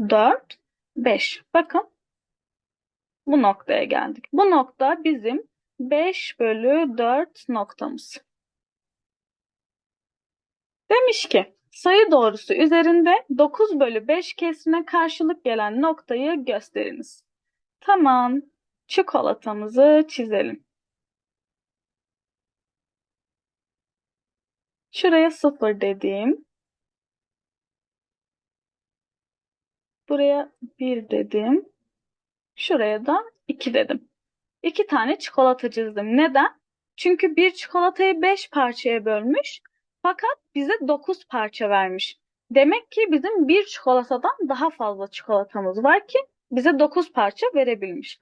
4, 5. Bakın bu noktaya geldik. Bu nokta bizim 5 bölü 4 noktamız. Demiş ki sayı doğrusu üzerinde 9 bölü 5 kesrine karşılık gelen noktayı gösteriniz. Tamam. Çikolatamızı çizelim. Şuraya 0 dediğim. Buraya 1 dedim. Şuraya da 2 dedim. 2 tane çikolata çizdim. Neden? Çünkü bir çikolatayı 5 parçaya bölmüş. Fakat bize 9 parça vermiş. Demek ki bizim bir çikolatadan daha fazla çikolatamız var ki bize 9 parça verebilmiş.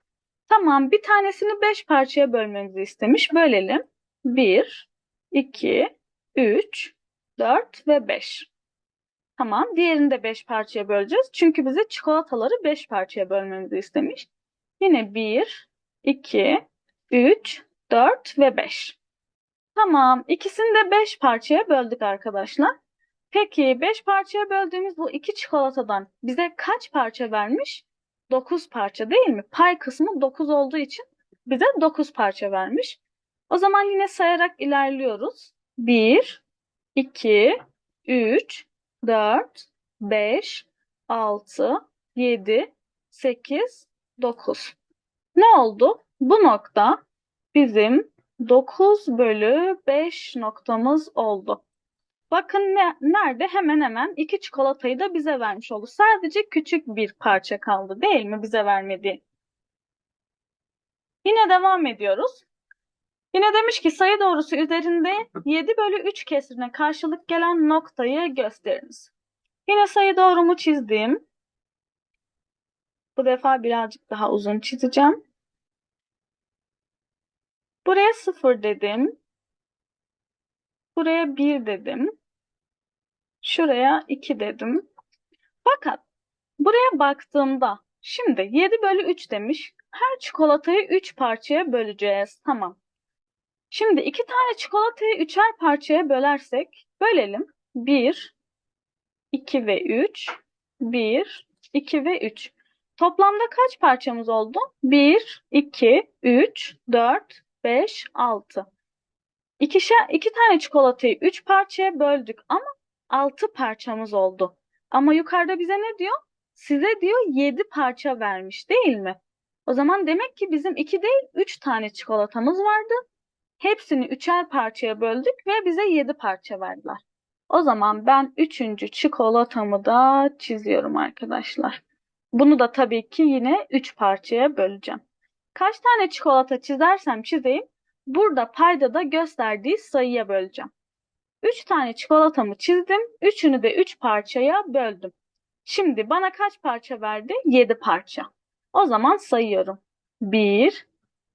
Tamam bir tanesini 5 parçaya bölmemizi istemiş. Bölelim. 1, 2, 3, 4 ve 5. Tamam diğerini de 5 parçaya böleceğiz. Çünkü bize çikolataları 5 parçaya bölmemizi istemiş. Yine 1, 2, 3, 4 ve 5. Tamam ikisini de 5 parçaya böldük arkadaşlar. Peki 5 parçaya böldüğümüz bu iki çikolatadan bize kaç parça vermiş? 9 parça değil mi? Pay kısmı 9 olduğu için bize 9 parça vermiş. O zaman yine sayarak ilerliyoruz. 1, 2, 3, 4, 5, 6, 7, 8, 9. Ne oldu? Bu nokta bizim 9 bölü 5 noktamız oldu. Bakın ne, nerede? Hemen hemen iki çikolatayı da bize vermiş oldu. Sadece küçük bir parça kaldı değil mi bize vermediği? Yine devam ediyoruz. Yine demiş ki sayı doğrusu üzerinde 7 bölü 3 kesrine karşılık gelen noktayı gösteriniz. Yine sayı doğrumu çizdim. Bu defa birazcık daha uzun çizeceğim. Buraya 0 dedim. Buraya 1 dedim. Şuraya 2 dedim. Fakat buraya baktığımda şimdi 7 bölü 3 demiş. Her çikolatayı 3 parçaya böleceğiz. Tamam. Şimdi iki tane çikolatayı üçer parçaya bölersek bölelim. 1, 2 ve 3. 1, 2 ve 3. Toplamda kaç parçamız oldu? 1, 2, 3, 4, 5, 6. İkişer, iki tane çikolatayı 3 parçaya böldük ama 6 parçamız oldu. Ama yukarıda bize ne diyor? Size diyor 7 parça vermiş değil mi? O zaman demek ki bizim 2 değil 3 tane çikolatamız vardı. Hepsini üçer parçaya böldük ve bize 7 parça verdiler. O zaman ben üçüncü çikolatamı da çiziyorum arkadaşlar. Bunu da tabii ki yine 3 parçaya böleceğim. Kaç tane çikolata çizersem çizeyim, burada payda da gösterdiği sayıya böleceğim. 3 tane çikolatamı çizdim. Üçünü de 3 parçaya böldüm. Şimdi bana kaç parça verdi? 7 parça. O zaman sayıyorum. 1,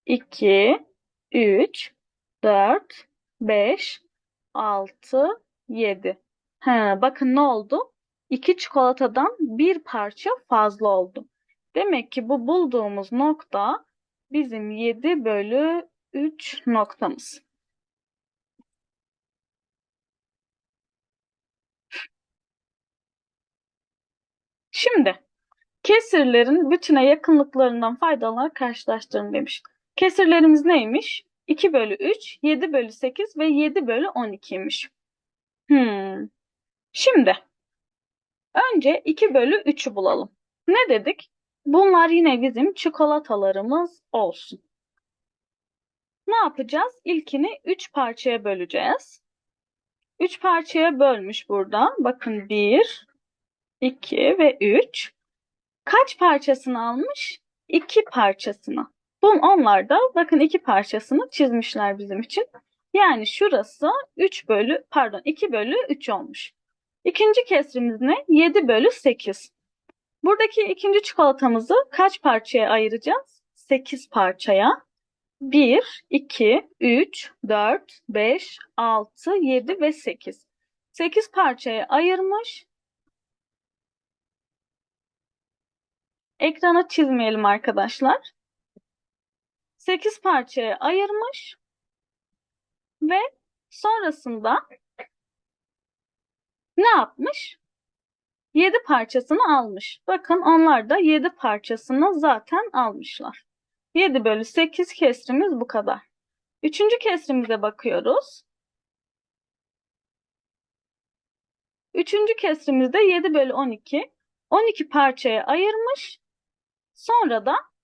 2, 3, 4, 5, 6, 7. He, bakın ne oldu? 2 çikolatadan bir parça fazla oldu. Demek ki bu bulduğumuz nokta bizim 7 bölü 3 noktamız. Şimdi kesirlerin bütüne yakınlıklarından faydalanarak karşılaştırın demiş. Kesirlerimiz neymiş? 2 bölü 3, 7 bölü 8 ve 7 bölü 12'ymiş. Hmm. Şimdi önce 2 bölü 3'ü bulalım. Ne dedik? Bunlar yine bizim çikolatalarımız olsun. Ne yapacağız? İlkini 3 parçaya böleceğiz. 3 parçaya bölmüş burada. Bakın 1, 2 ve 3. Kaç parçasını almış? 2 parçasını. Bun onlar da bakın 2 parçasını çizmişler bizim için. Yani şurası 3 bölü pardon 2 bölü 3 olmuş. İkinci kesrimiz ne? 7 bölü 8. Buradaki ikinci çikolatamızı kaç parçaya ayıracağız? 8 parçaya. 1, 2, 3, 4, 5, 6, 7 ve 8. 8 parçaya ayırmış. Ekrana çizmeyelim arkadaşlar. 8 parçaya ayırmış ve sonrasında ne yapmış? 7 parçasını almış. Bakın onlar da 7 parçasını zaten almışlar. 7 bölü 8 kesrimiz bu kadar. Üçüncü kesrimize bakıyoruz. Üçüncü kesrimizde 7 bölü 12. 12 parçaya ayırmış. Sonra da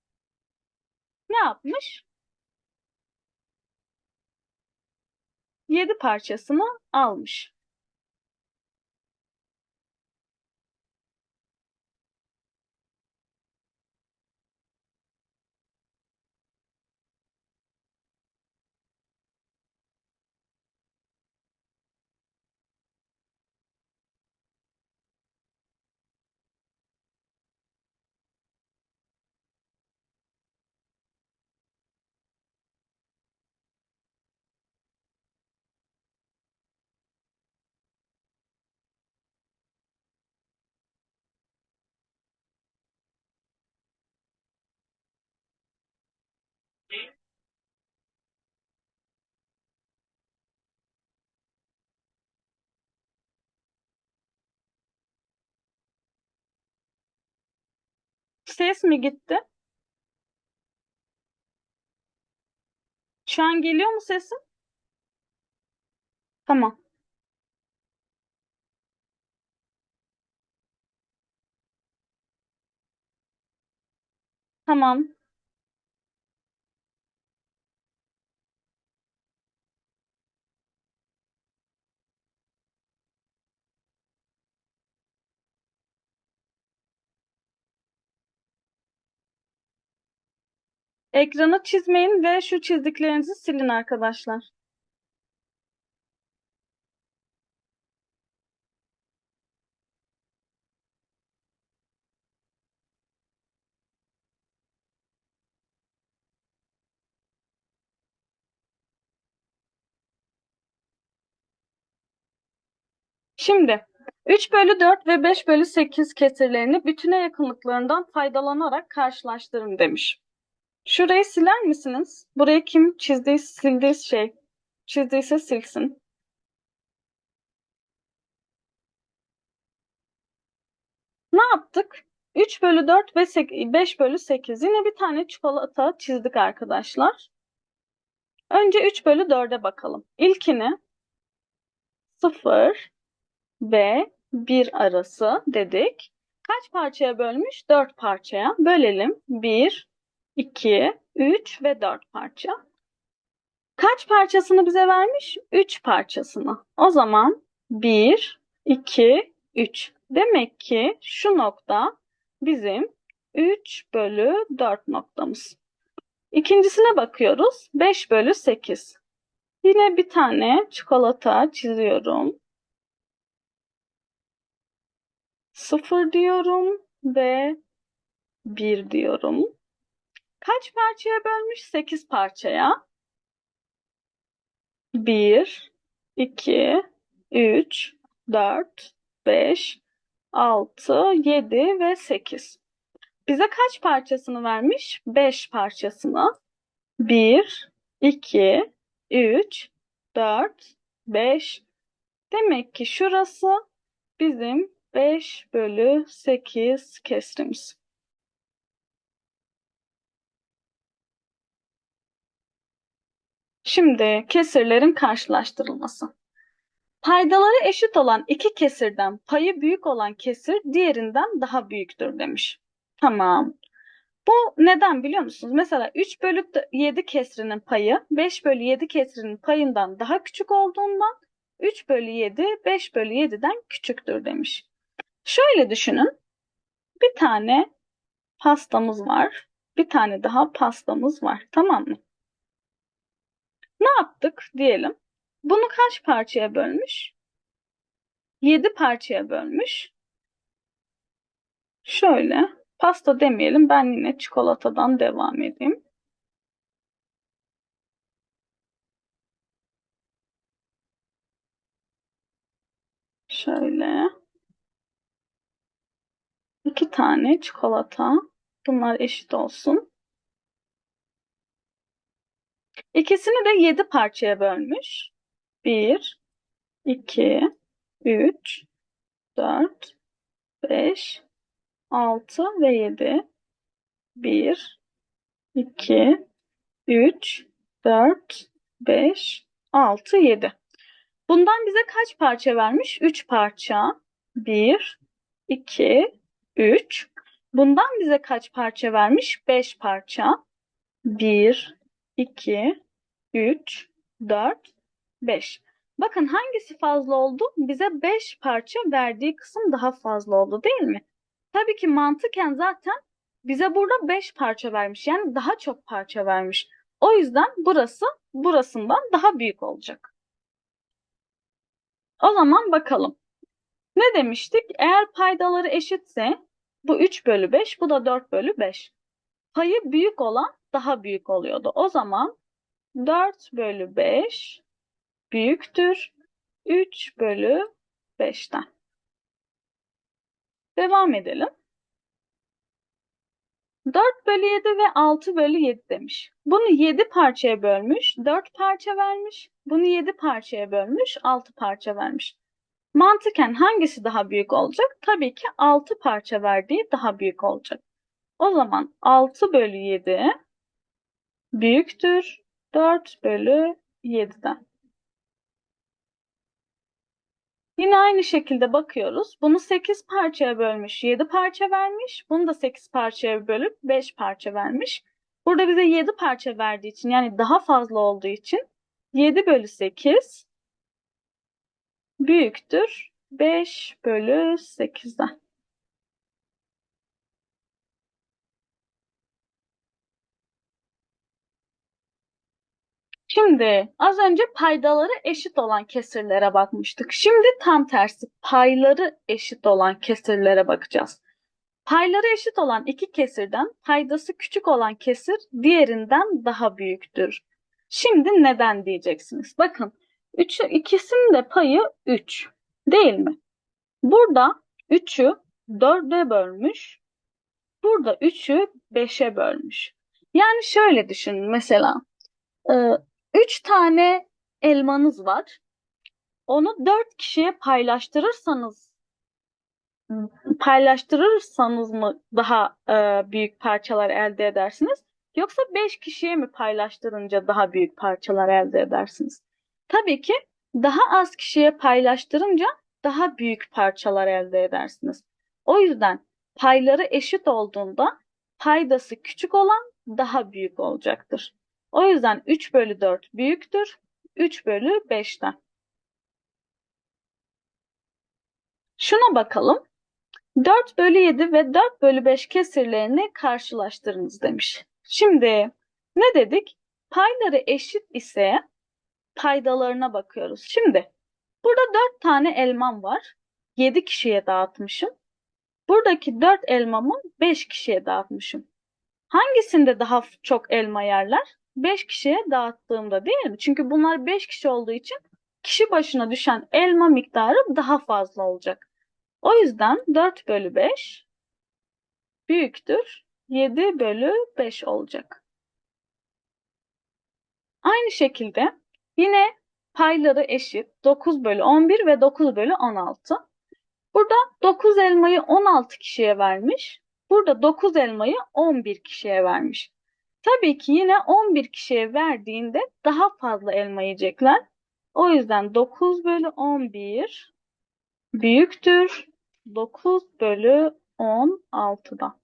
ne yapmış? 7 parçasını almış. Ses mi gitti? Şu an geliyor mu sesim? Tamam. Tamam. Ekranı çizmeyin ve şu çizdiklerinizi silin arkadaşlar. Şimdi 3 bölü 4 ve 5 bölü 8 kesirlerini bütüne yakınlıklarından faydalanarak karşılaştırın demiş. Şurayı siler misiniz? Burayı kim çizdiği, sildiği şey çizdiyse silsin. Ne yaptık? 3 bölü 4 ve 5 bölü 8. Yine bir tane çikolata çizdik arkadaşlar. Önce 3 bölü 4'e bakalım. İlkini 0 ve 1 arası dedik. Kaç parçaya bölmüş? 4 parçaya. Bölelim. 1, 2, 3 ve 4 parça. Kaç parçasını bize vermiş? 3 parçasını. O zaman 1, 2, 3. Demek ki şu nokta bizim 3 bölü 4 noktamız. İkincisine bakıyoruz. 5 bölü 8. Yine bir tane çikolata çiziyorum. 0 diyorum ve 1 diyorum. Kaç parçaya bölmüş? 8 parçaya. 1, 2, 3, 4, 5, 6, 7 ve 8. Bize kaç parçasını vermiş? 5 parçasını. 1, 2, 3, 4, 5. Demek ki şurası bizim 5 bölü 8 kesrimiz. Şimdi kesirlerin karşılaştırılması. Paydaları eşit olan iki kesirden payı büyük olan kesir diğerinden daha büyüktür demiş. Tamam. Bu neden biliyor musunuz? Mesela 3 bölü 7 kesrinin payı 5 bölü 7 kesrinin payından daha küçük olduğundan 3 bölü 7 5 bölü 7'den küçüktür demiş. Şöyle düşünün. Bir tane pastamız var. Bir tane daha pastamız var. Tamam mı? Ne yaptık diyelim. Bunu kaç parçaya bölmüş? 7 parçaya bölmüş. Şöyle pasta demeyelim. Ben yine çikolatadan devam edeyim. Şöyle. iki tane çikolata. Bunlar eşit olsun. İkisini de 7 parçaya bölmüş. 1, 2, 3, 4, 5, 6 ve 7. 1, 2, 3, 4, 5, 6, 7. Bundan bize kaç parça vermiş? 3 parça. 1, 2, 3. Bundan bize kaç parça vermiş? 5 parça. 1, 2, 3, 4, 5. Bakın hangisi fazla oldu? Bize 5 parça verdiği kısım daha fazla oldu değil mi? Tabii ki mantıken zaten bize burada 5 parça vermiş. Yani daha çok parça vermiş. O yüzden burası burasından daha büyük olacak. O zaman bakalım. Ne demiştik? Eğer paydaları eşitse bu 3 bölü 5, bu da 4 bölü 5. Payı büyük olan daha büyük oluyordu. O zaman 4 bölü 5 büyüktür 3 bölü 5'ten. Devam edelim. 4 bölü 7 ve 6 bölü 7 demiş. Bunu 7 parçaya bölmüş, 4 parça vermiş. Bunu 7 parçaya bölmüş, 6 parça vermiş. Mantıken hangisi daha büyük olacak? Tabii ki 6 parça verdiği daha büyük olacak. O zaman 6 bölü 7 büyüktür 4 bölü 7'den. Yine aynı şekilde bakıyoruz. Bunu 8 parçaya bölmüş, 7 parça vermiş. Bunu da 8 parçaya bölüp 5 parça vermiş. Burada bize 7 parça verdiği için yani daha fazla olduğu için 7 bölü 8 büyüktür 5 bölü 8'den. Şimdi az önce paydaları eşit olan kesirlere bakmıştık. Şimdi tam tersi payları eşit olan kesirlere bakacağız. Payları eşit olan iki kesirden paydası küçük olan kesir diğerinden daha büyüktür. Şimdi neden diyeceksiniz? Bakın 3, ikisinin de payı 3 değil mi? Burada 3'ü 4'e bölmüş. Burada 3'ü 5'e bölmüş. Yani şöyle düşünün mesela. 3 tane elmanız var. Onu 4 kişiye paylaştırırsanız paylaştırırsanız mı daha e, büyük parçalar elde edersiniz? Yoksa 5 kişiye mi paylaştırınca daha büyük parçalar elde edersiniz? Tabii ki daha az kişiye paylaştırınca daha büyük parçalar elde edersiniz. O yüzden payları eşit olduğunda paydası küçük olan daha büyük olacaktır. O yüzden 3 bölü 4 büyüktür. 3 bölü 5'ten. Şuna bakalım. 4 bölü 7 ve 4 bölü 5 kesirlerini karşılaştırınız demiş. Şimdi ne dedik? Payları eşit ise paydalarına bakıyoruz. Şimdi burada 4 tane elmam var. 7 kişiye dağıtmışım. Buradaki 4 elmamı 5 kişiye dağıtmışım. Hangisinde daha çok elma yerler? 5 kişiye dağıttığımda değil mi? Çünkü bunlar 5 kişi olduğu için kişi başına düşen elma miktarı daha fazla olacak. O yüzden 4 bölü 5 büyüktür 7 bölü 5 olacak. Aynı şekilde yine payları eşit 9 bölü 11 ve 9 bölü 16. Burada 9 elmayı 16 kişiye vermiş. Burada 9 elmayı 11 kişiye vermiş. Tabii ki yine 11 kişiye verdiğinde daha fazla elma yiyecekler. O yüzden 9 bölü 11 büyüktür 9 bölü 16'dan.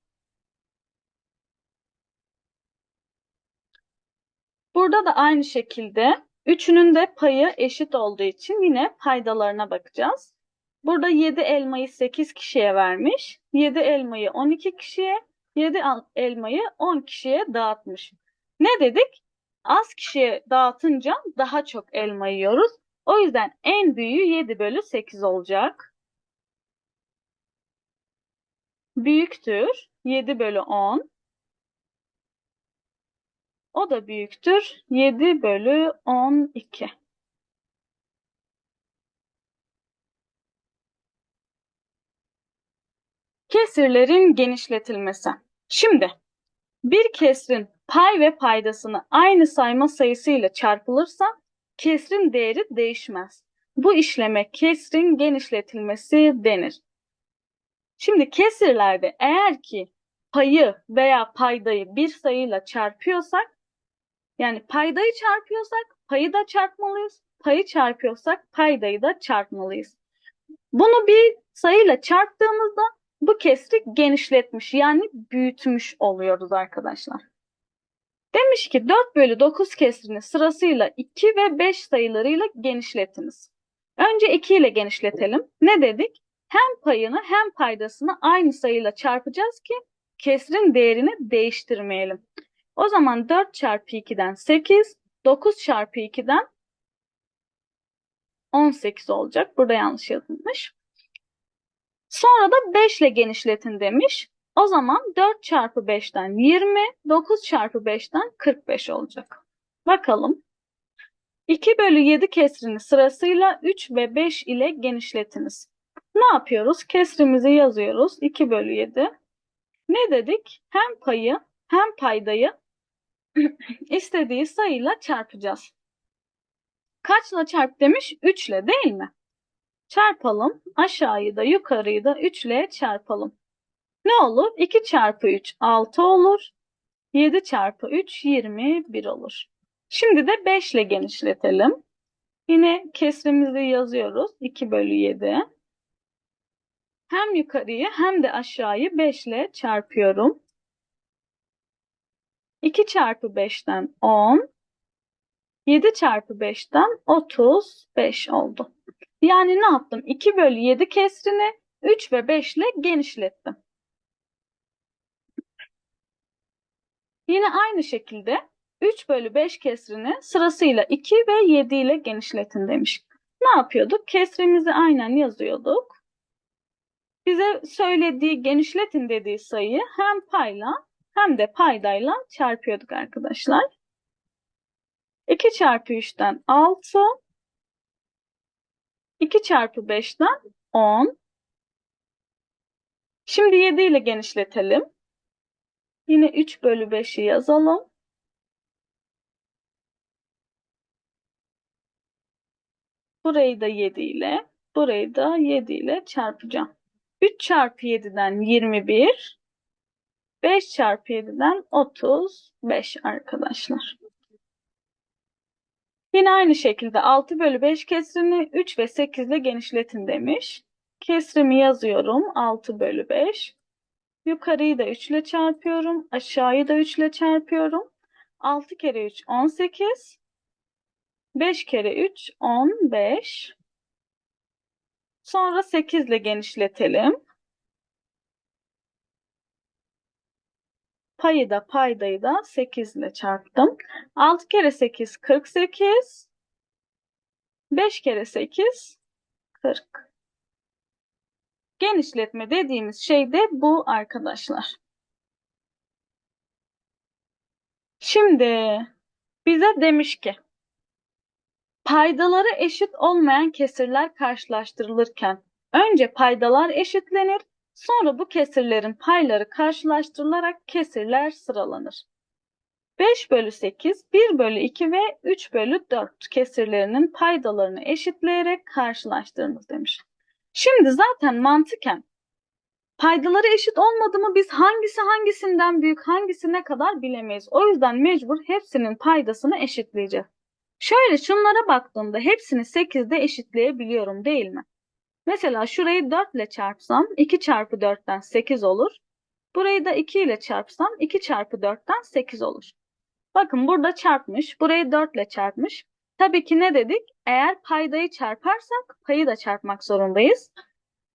Burada da aynı şekilde üçünün de payı eşit olduğu için yine paydalarına bakacağız. Burada 7 elmayı 8 kişiye vermiş. 7 elmayı 12 kişiye, 7 elmayı 10 kişiye dağıtmış. Ne dedik? Az kişiye dağıtınca daha çok elma yiyoruz. O yüzden en büyüğü 7 bölü 8 olacak. Büyüktür 7 bölü 10. O da büyüktür 7 bölü 12. Kesirlerin genişletilmesi. Şimdi bir kesrin pay ve paydasını aynı sayma sayısıyla çarpılırsa kesrin değeri değişmez. Bu işleme kesrin genişletilmesi denir. Şimdi kesirlerde eğer ki payı veya paydayı bir sayıyla çarpıyorsak yani paydayı çarpıyorsak payı da çarpmalıyız. Payı çarpıyorsak paydayı da çarpmalıyız. Bunu bir sayıyla çarptığımızda bu kesri genişletmiş yani büyütmüş oluyoruz arkadaşlar. Demiş ki 4 bölü 9 kesrini sırasıyla 2 ve 5 sayılarıyla genişletiniz. Önce 2 ile genişletelim. Ne dedik? Hem payını hem paydasını aynı sayıyla çarpacağız ki kesrin değerini değiştirmeyelim. O zaman 4 çarpı 2'den 8, 9 çarpı 2'den 18 olacak. Burada yanlış yazılmış. Sonra da 5 ile genişletin demiş. O zaman 4 çarpı 5'ten 20, 9 çarpı 5'ten 45 olacak. Bakalım. 2 bölü 7 kesrini sırasıyla 3 ve 5 ile genişletiniz. Ne yapıyoruz? Kesrimizi yazıyoruz. 2 bölü 7. Ne dedik? Hem payı hem paydayı istediği sayıyla çarpacağız. Kaçla çarp demiş? 3 ile değil mi? Çarpalım. Aşağıyı da yukarıyı da 3 ile çarpalım. Ne olur? 2 çarpı 3 6 olur. 7 çarpı 3 21 olur. Şimdi de 5 ile genişletelim. Yine kesrimizi yazıyoruz. 2 bölü 7. Hem yukarıyı hem de aşağıyı 5 ile çarpıyorum. 2 çarpı 5'ten 10. 7 çarpı 5'ten 35 oldu. Yani ne yaptım? 2 bölü 7 kesrini 3 ve 5 ile genişlettim. Yine aynı şekilde 3 bölü 5 kesrini sırasıyla 2 ve 7 ile genişletin demiş. Ne yapıyorduk? Kesrimizi aynen yazıyorduk. Bize söylediği genişletin dediği sayıyı hem payla hem de paydayla çarpıyorduk arkadaşlar. 2 çarpı 3'ten 6, 2 çarpı 5'ten 10. Şimdi 7 ile genişletelim. Yine 3 bölü 5'i yazalım. Burayı da 7 ile, burayı da 7 ile çarpacağım. 3 çarpı 7'den 21, 5 çarpı 7'den 35 arkadaşlar. Yine aynı şekilde 6 bölü 5 kesrini 3 ve 8 ile genişletin demiş. Kesrimi yazıyorum 6 bölü 5. Yukarıyı da 3 ile çarpıyorum. Aşağıyı da 3 ile çarpıyorum. 6 kere 3 18. 5 kere 3 15. Sonra 8 ile genişletelim. Payı da paydayı da 8 ile çarptım. 6 kere 8 48. 5 kere 8 40. Genişletme dediğimiz şey de bu arkadaşlar. Şimdi bize demiş ki paydaları eşit olmayan kesirler karşılaştırılırken önce paydalar eşitlenir, sonra bu kesirlerin payları karşılaştırılarak kesirler sıralanır. 5 bölü 8, 1 bölü 2 ve 3 bölü 4 kesirlerinin paydalarını eşitleyerek karşılaştırınız demiş. Şimdi zaten mantıken paydaları eşit olmadı mı biz hangisi hangisinden büyük hangisine kadar bilemeyiz. O yüzden mecbur hepsinin paydasını eşitleyeceğiz. Şöyle şunlara baktığımda hepsini 8'de eşitleyebiliyorum değil mi? Mesela şurayı 4 ile çarpsam 2 çarpı 4'ten 8 olur. Burayı da 2 ile çarpsam 2 çarpı 4'ten 8 olur. Bakın burada çarpmış. Burayı 4 ile çarpmış. Tabii ki ne dedik? Eğer paydayı çarparsak payı da çarpmak zorundayız.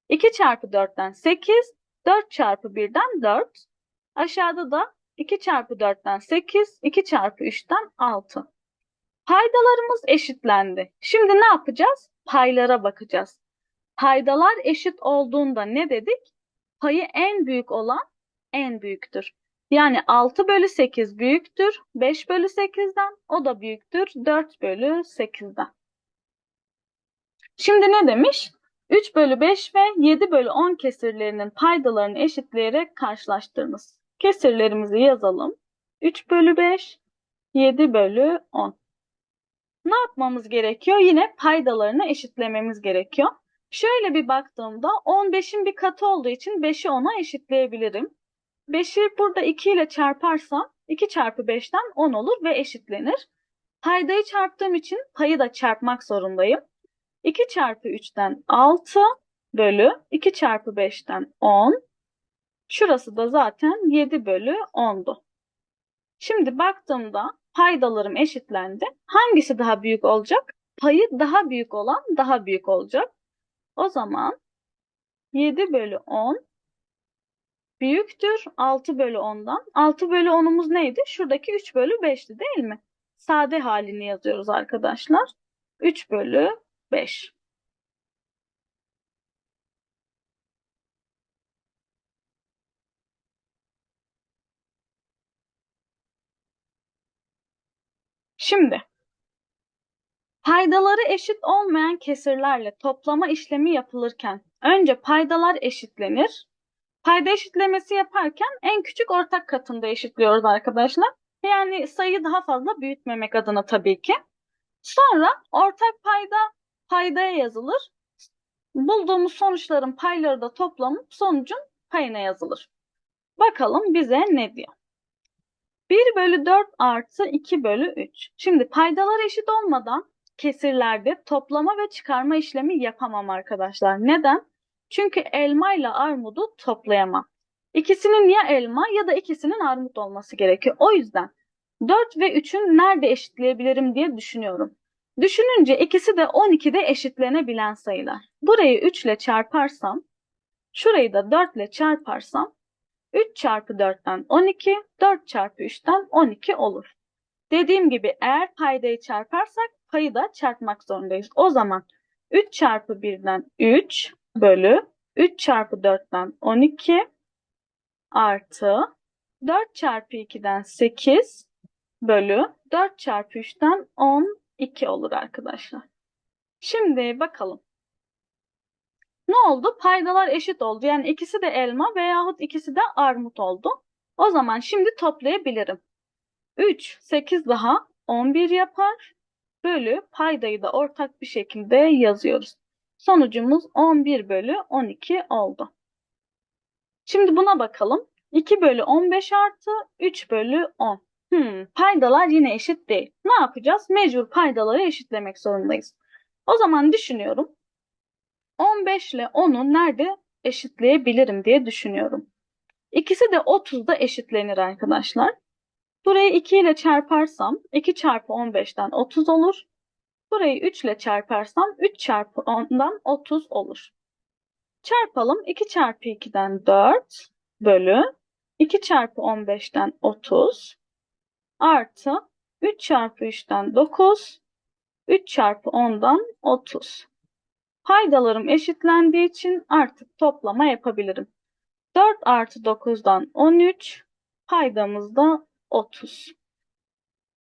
2 çarpı 4'ten 8, 4 çarpı 1'den 4. Aşağıda da 2 çarpı 4'ten 8, 2 çarpı 3'ten 6. Paydalarımız eşitlendi. Şimdi ne yapacağız? Paylara bakacağız. Paydalar eşit olduğunda ne dedik? Payı en büyük olan en büyüktür. Yani 6 bölü 8 büyüktür 5 bölü 8'den. O da büyüktür 4 bölü 8'den. Şimdi ne demiş? 3 bölü 5 ve 7 bölü 10 kesirlerinin paydalarını eşitleyerek karşılaştırınız. Kesirlerimizi yazalım. 3 bölü 5, 7 bölü 10. Ne yapmamız gerekiyor? Yine paydalarını eşitlememiz gerekiyor. Şöyle bir baktığımda 15'in bir katı olduğu için 5'i 10'a eşitleyebilirim. 5'i burada 2 ile çarparsam 2 çarpı 5'ten 10 olur ve eşitlenir. Paydayı çarptığım için payı da çarpmak zorundayım. 2 çarpı 3'ten 6 bölü 2 çarpı 5'ten 10. Şurası da zaten 7 bölü 10'du. Şimdi baktığımda paydalarım eşitlendi. Hangisi daha büyük olacak? Payı daha büyük olan daha büyük olacak. O zaman 7 bölü 10 büyüktür 6 bölü 10'dan. 6 bölü 10'umuz neydi? Şuradaki 3 bölü 5'ti değil mi? Sade halini yazıyoruz arkadaşlar. 3 bölü 5. Şimdi paydaları eşit olmayan kesirlerle toplama işlemi yapılırken önce paydalar eşitlenir. Payda eşitlemesi yaparken en küçük ortak katında eşitliyoruz arkadaşlar. Yani sayıyı daha fazla büyütmemek adına tabii ki. Sonra ortak payda paydaya yazılır. Bulduğumuz sonuçların payları da toplanıp sonucun payına yazılır. Bakalım bize ne diyor. 1 bölü 4 artı 2 bölü 3. Şimdi paydalar eşit olmadan kesirlerde toplama ve çıkarma işlemi yapamam arkadaşlar. Neden? Çünkü elma ile armudu toplayamam. İkisinin ya elma ya da ikisinin armut olması gerekiyor. O yüzden 4 ve 3'ün nerede eşitleyebilirim diye düşünüyorum. Düşününce ikisi de 12'de eşitlenebilen sayılar. Burayı 3 ile çarparsam, şurayı da 4 ile çarparsam 3 çarpı 4'ten 12, 4 çarpı 3'ten 12 olur. Dediğim gibi eğer paydayı çarparsak payı da çarpmak zorundayız. O zaman 3 çarpı 1'den 3 bölü 3 çarpı 4'ten 12 artı 4 çarpı 2'den 8 bölü 4 çarpı 3'ten 12 olur arkadaşlar. Şimdi bakalım. Ne oldu? Paydalar eşit oldu. Yani ikisi de elma veyahut ikisi de armut oldu. O zaman şimdi toplayabilirim. 3, 8 daha 11 yapar. Bölü paydayı da ortak bir şekilde yazıyoruz. Sonucumuz 11 bölü 12 oldu. Şimdi buna bakalım. 2 bölü 15 artı 3 bölü 10. Hmm, paydalar yine eşit değil. Ne yapacağız? Mecbur paydaları eşitlemek zorundayız. O zaman düşünüyorum. 15 ile 10'u nerede eşitleyebilirim diye düşünüyorum. İkisi de 30'da eşitlenir arkadaşlar. Burayı 2 ile çarparsam 2 çarpı 15'ten 30 olur. Burayı 3 ile çarparsam 3 çarpı 10'dan 30 olur. Çarpalım. 2 çarpı 2'den 4 bölü 2 çarpı 15'ten 30 artı 3 çarpı 3'ten 9 3 çarpı 10'dan 30. Paydalarım eşitlendiği için artık toplama yapabilirim. 4 artı 9'dan 13 paydamız da 30.